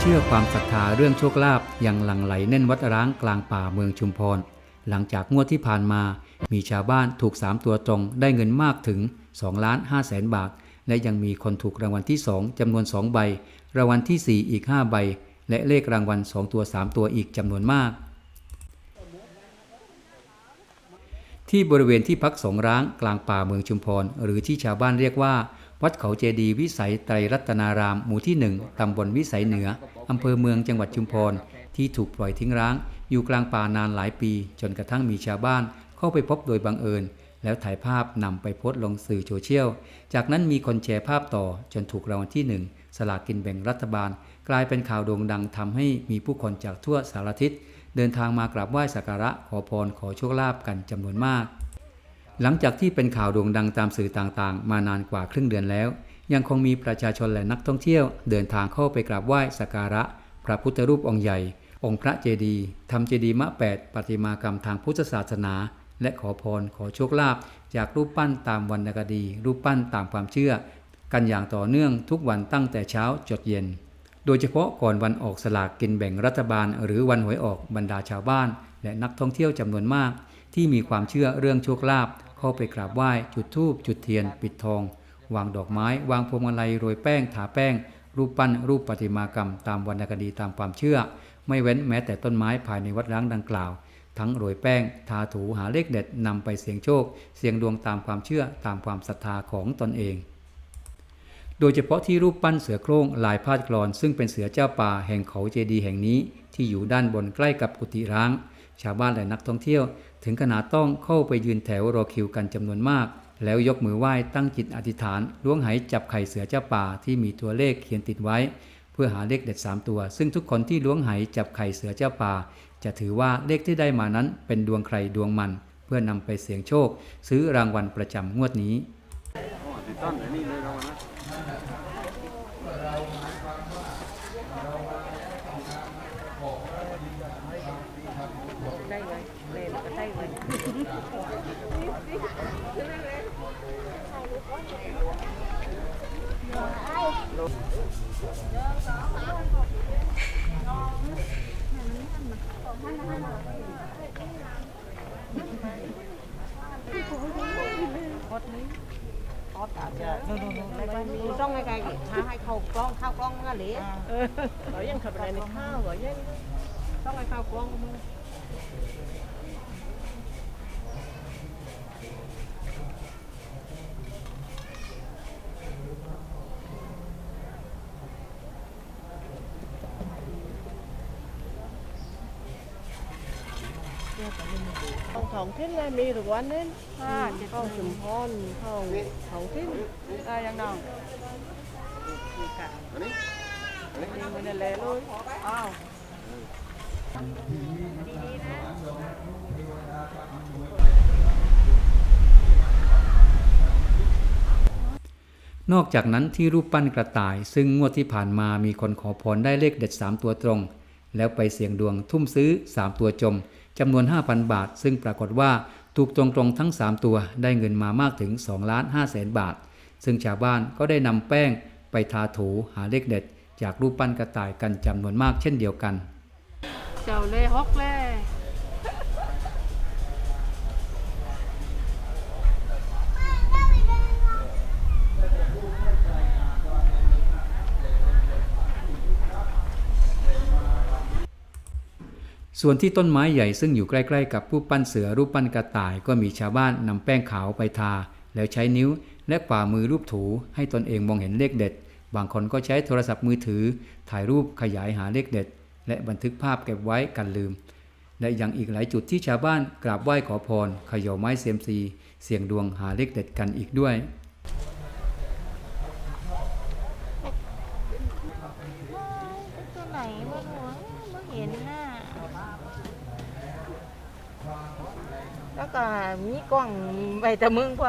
เชื่อความศรัทธาเรื่องโชคลาภยังหลั่งไหลแน่นวัดร้างกลางป่าเมืองชุมพร หลังจากงวดที่ผ่านมา มีชาวบ้านถูก 3 ตัวตรงได้เงินมากถึง2ล้าน5แสนบาท และยังมีคนถูกรางวัลที่ 2จำนวน 2 ใบ รางวัลที่ 4 อีก 5 ใบ และเลขรางวัล 2 ตัว 3 ตัวอีกจำนวนมาก ที่บริเวณที่พักสงร้างกลางป่าเมืองชุมพร หรือที่ชาวบ้านเรียกว่า วัดเขาเจดีวิสัยไตรรัตนารามหมู่ที่1ตำบลวิสัยเหนืออำเภอเมืองจังหวัดชุมพร ที่ถูกปล่อยทิ้งร้าง อยู่กลางป่านานหลายปี จนกระทั่งมีชาวบ้านเข้าไปพบโดยบังเอิญ แล้วถ่ายภาพนำไปโพสต์ลงสื่อโซเชียล จากนั้นมีคนแชร์ภาพต่อจนถูกรางวัลที่1สลากกินแบ่งรัฐบาล กลายเป็นข่าวโด่งดังทำให้มีผู้คนจากทั่วสารทิศเดินทางมากราบไหว้สักการะขอพรขอโชคลาภกันจำนวนมาก หลังจากที่เป็นข่าวโด่งดังตามสื่อต่างๆ มานานกว่าครึ่งเดือนแล้ว ยังคงมีประชาชนและนักท่องเที่ยว เดินทางเข้าไปกราบไหว้สักการะ พระพุทธรูปองค์ใหญ่ องค์พระเจดีย์ทำเจดีย์มะแปดปฏิมากรรมทางพุทธศาสนา และขอพรขอโชคลาภจากรูปปั้นตามวรรณคดี รูปปั้นตามความเชื่อ กันอย่างต่อเนื่องทุกวันตั้งแต่เช้าจดเย็น โดยเฉพาะก่อนวันออกสลากกินแบ่งรัฐบาล หรือวันหวยออกบรรดาชาวบ้าน และนักท่องเที่ยวจำนวนมาก ที่มีความเชื่อเรื่องโชคลาภ เข้าไปกราบไหว้จุดธูปจุดเทียน ปิดทอง วางดอกไม้ วางพวงมาลัยโรยแป้งทาแป้ง รูปปั้นรูปประติมากรรม ตามวรรณคดีตามความเชื่อ ไม่เว้นแม้แต่ต้นไม้ภายในวัดร้างดังกล่าว ทั้งโรยแป้ง ทาถูหาเลขเด็ดนำไปเสี่ยงโชค เสี่ยงดวงตามความเชื่อตามความศรัทธาของตนเองโดยเฉพาะที่รูปปั้นเสือโคร่งลายพาดกรอน ซึ่งเป็นเสือเจ้าป่าแห่งเขาเจดีแห่งนี้ ที่อยู่ด้านบนใกล้กับกุฏิร้าง ชาวบ้านและนักท่องเที่ยว ถึงขนาดต้องเข้าไปยืนแถวรอคิวกันจำนวนมาก แล้วยกมือไหว้ตั้งจิตอธิษฐานล้วงไหจับไข่เสือเจ้าป่าที่มีตัวเลขเขียนติดไว้ เพื่อหาเลขเด็ด 3 ตัว ซึ่งทุกคนที่ล้วงไหจับไข่เสือเจ้าป่า จะถือว่าเลขที่ได้มานั้นเป็นดวงใครดวงมัน เพื่อนำไปเสี่ยงโชค ซื้อรางวัลประจำงวดนี้ ติดต้นไอ้นี่เลยเรานะ đây rồi lên ở đây rồi ดูช่องไกลๆหาให้เขากล้องเข้ากล้องเมื่อไหร่เรายังขับอะไรในข้าวเหรอยังต้องให้เข้ากล้องมื่อ ของท้องถิ่นเลยมีทุกวันนี้อ่าเจ็ดข้าวชุมพรข้าวท้องถิ่นอ่ายังน้องนี่มีมันนั่นแหละเลยอ้าวนอกจากนั้นที่รูปปั้นกระต่าย ซึ่งงวดที่ผ่านมามีคนขอพรได้เลขเด็ด 3 ตัวตรง แล้วไปเสี่ยงดวงทุ่มซื้อ 3 ตัวจม จำนวน 5,000 บาท ซึ่งปรากฏว่าถูกตรงๆทั้ง 3 ตัวได้เงินมามากถึง2ล้าน5แสนบาท ซึ่งชาวบ้านก็ได้นำแป้งไปทาถูหาเลขเด็ด จากรูปปั้นกระต่ายกันจำนวนมากเช่นเดียวกัน เจ้าเล่ฮอกเล่ ส่วนที่ต้นไม้ใหญ่ซึ่งอยู่ใกล้ๆกับรูปปั้นเสือรูปปั้นกระต่ายก็มีชาวบ้านนำแป้งขาวไปทา แล้วใช้นิ้วและฝ่ามือรูปถูให้ตนเองมองเห็นเลขเด็ด บางคนก็ใช้โทรศัพท์มือถือ ถ่ายรูปขยายหาเลขเด็ด และบันทึกภาพเก็บไว้กันลืม และยังอีกหลายจุดที่ชาวบ้านกราบไหว้ขอพรขย่าไม้เซียมซี เสี่ยงดวงหาเลขเด็ดกันอีกด้วย ตัวไหนบ้างวะไม่เห็นน่ะ แล้ว ก็มีกล้องไปแต่มึงพอ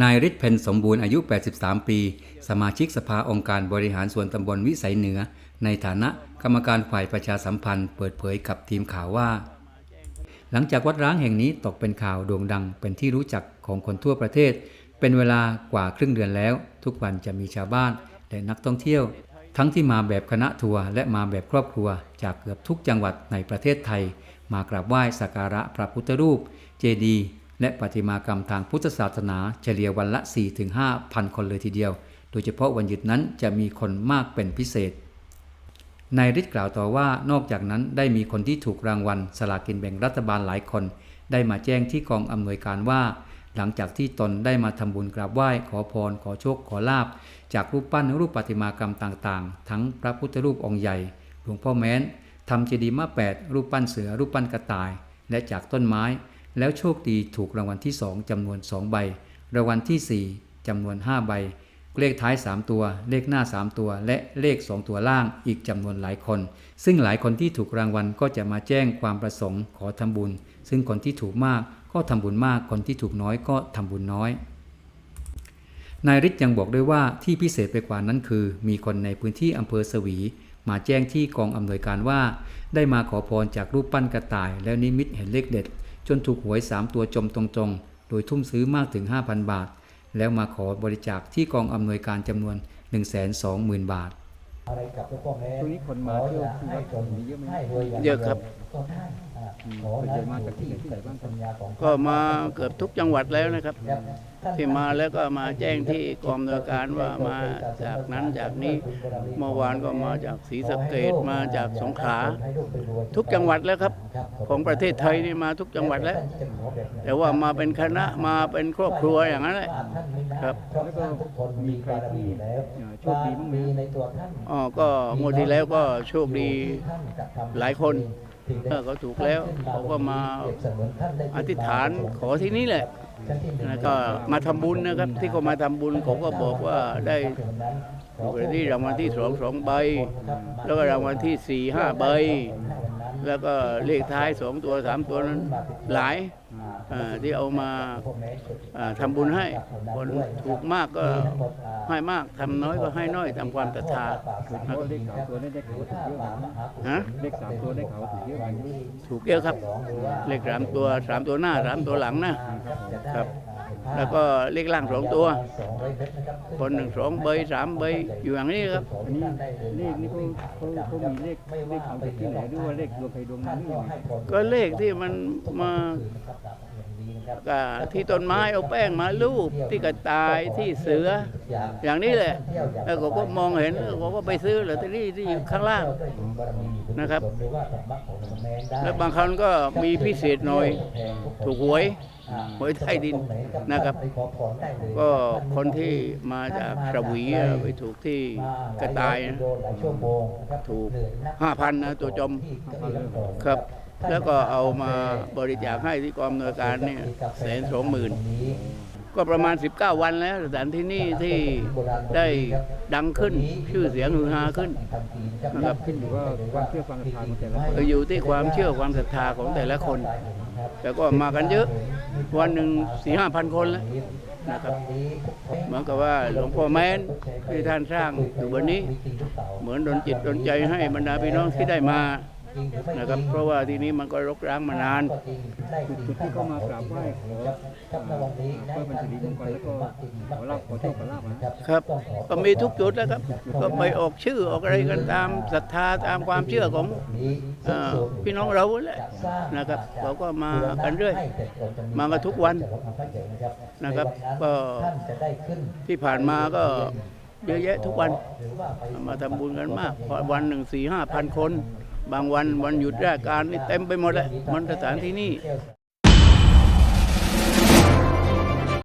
นายฤทธิ์เพ็ญสมบูรณ์อายุ 83 ปี สมาชิกสภาองค์การบริหารส่วนตำบลวิสัยเหนือ ในฐานะกรรมการฝ่ายประชาสัมพันธ์ เปิดเผยกับทีมข่าวว่า หลังจากวัดร้างแห่งนี้ตกเป็นข่าวโด่งดังเป็นที่รู้จักของคนทั่วประเทศ เป็นเวลากว่าครึ่งเดือนแล้ว ทุกวันจะมีชาวบ้านและนักท่องเที่ยว ทั้งที่มาแบบคณะทัวร์และมาแบบครอบครัว จากเกือบทุกจังหวัดในประเทศไทย มากราบไหว้สักการะพระพุทธรูป เจดีย์ และประติมากรรมทางพุทธศาสนาเฉลี่ยวันละ 4-5พันคนเลยทีเดียว โดยเฉพาะวันหยุดนั้นจะมีคนมากเป็นพิเศษ นายฤทธิ์กล่าวต่อว่านอกจากนั้นได้มีคนที่ถูกรางวัลสลากินแบ่งรัฐบาลหลายคน ได้มาแจ้งที่กองอำนวยการว่า หลังจากที่ตนได้มาทำบุญกราบไหว้ขอพร ขอโชคขอลาบ จากรูปปั้นรูปประติมากรรมต่างๆ ทั้งพระพุทธรูปองค์ใหญ่หลวงพ่อแม้นทำเจดีย์มาแปดรูปปั้นเสือรูปปั้นกระต่าย และจากต้นไม้ แล้วโชคดีถูกรางวัลที่สองจำนวนสองใบ รางวัลที่สี่จำนวนห้าใบ เลขท้าย3ตัว เลขหน้า3ตัว และเลข2ตัวล่างอีกจำนวนหลายคน ซึ่งหลายคนที่ถูกรางวัลก็จะมาแจ้งความประสงค์ขอทำบุญ ซึ่งคนที่ถูกมากก็ทำบุญมาก คนที่ถูกน้อยก็ทำบุญน้อยนายฤทธิ์ยังบอกด้วยว่าที่พิเศษไปกว่านั้นคือ มีคนในพื้นที่อำเภอสวี มาแจ้งที่กองอำนวยการว่า ได้มาขอพรจากรูปปั้นกระต่าย แล้วนิมิตเห็นเลขเด็ด จนถูกหวย 3 ตัวจมตรงๆ โดยทุ่มซื้อมากถึง 5,000 บาท แล้วมาขอบริจาคที่กองอำนวยการจำนวน 120,000 บาทตรงนี้คนมาเที่ยวที่วัดมีเยอะไหมเยอะครับส่วนใหญ่มาจากที่ไหนที่ไหนบ้างครับ ก็มาเกือบทุกจังหวัดแล้วนะครับ ที่มาแล้วก็มาแจ้งที่กองอำนวยการว่ามาจากนั้นจากนี้เมื่อวานก็มาจากศรีสะเกดมาจากสงขลาทุกจังหวัดแล้วครับ ของประเทศไทยนี่มาทุกจังหวัดแล้ว แต่ว่ามาเป็นคณะมาเป็นครอบครัวอย่างนั้นแหละครับแล้วก็มีใครที่เอ่อโชคดีบ้างไหมอ๋อก็งวดที่แล้วก็โชคดีหลายคน เออเขาถูกแล้วเขาก็มาอธิษฐานขอที่นี่แหละแล้วก็มาทำบุญนะครับ ที่เขามาทำบุญเขาก็บอกว่าได้ถูกที่รางวัลที่สองสองใบ แล้วก็รางวัลที่สี่ห้าใบ แล้วก็เลขท้ายสองตัวสามตัวนั้นหลายอ่าที่เอามาอ่าทำบุญให้คนถูกมากก็ให้มากทำน้อยก็ให้น้อยตามความศรัทธาโดยเฉพาะเลขสามตัวนี่ได้ข่าวว่าถูกเยอะไหมฮะเลขสามตัวได้ข่าวว่าถูกเยอะไหมถูกเยอะครับ เลขสามตัวสามตัวหน้าสามตัวหลังนะครับ แล้วก็เลขล่างสองตัวคนหนึ่งสองใบสามใบอยู่อย่างนี้ครับอันนี้เลขนี่เขาเขาเขามีเลขเลขเอาจากที่ไหนหรือว่าเลขดวงใครดวงมันนี่ยังไงก็เลขที่มันมาก็ที่ต้นไม้เอาแป้งมาลูบที่กระต่ายที่เสือ อย่างนี้แหละแล้วเขาก็มองเห็นเขาก็ไปซื้อลอตเตอรี่ที่อยู่ข้างล่างนะครับ แล้วบางครั้งก็มีพิเศษหน่อยถูกหวย หวยใต้ดินนะครับ ก็คนที่มาจากกระหวีอะไปถูกที่กระต่ายนะถูกห้าพันนะตัวจมครับ แล้วก็เอามาบริจาคให้ที่กองอำนวยการเนี่ยแสนสองหมื่น ก็ประมาณ 19 วันแล้วสถานที่นี่ที่ได้ดังขึ้นชื่อเสียงฮือฮาขึ้นนะครับขึ้นอยู่ว่าความเชื่อความศรัทธาของแต่ละคนอยู่ที่ความเชื่อความศรัทธาของแต่ละคน แต่ก็มากันเยอะวันหนึ่งสี่ห้าพันคนแล้วนะครับเหมือนกับว่าหลวงพ่อแม้นที่ท่านสร้างอยู่บนนี้ เหมือนดนจิตดนใจให้บรรดาพี่น้องที่ได้มา นะครับ เพราะว่าที่นี้มันก็รกร้างมานานจุดจุดที่เขามากราบไหว้ขอเอ่อเพื่อเป็นสิริมงคลแล้วก็ขอลาบขอโชคขอลาบนะครับ ก็มีทุกจุดแล้วครับ ก็ไปออกชื่อออกอะไรกันตามศรัทธาตามความเชื่อของเอ่อพี่น้องเราแหละนะครับเขาก็มากันเรื่อยมากันทุกวันนะครับ ก็ที่ผ่านมาก็เยอะแยะทุกวัน มาทำบุญกันมากเพราะวันหนึ่งสี่ห้าพันคน บางวันวันหยุดราชการนี่เต็มไปหมดเลยมันสถานที่นี่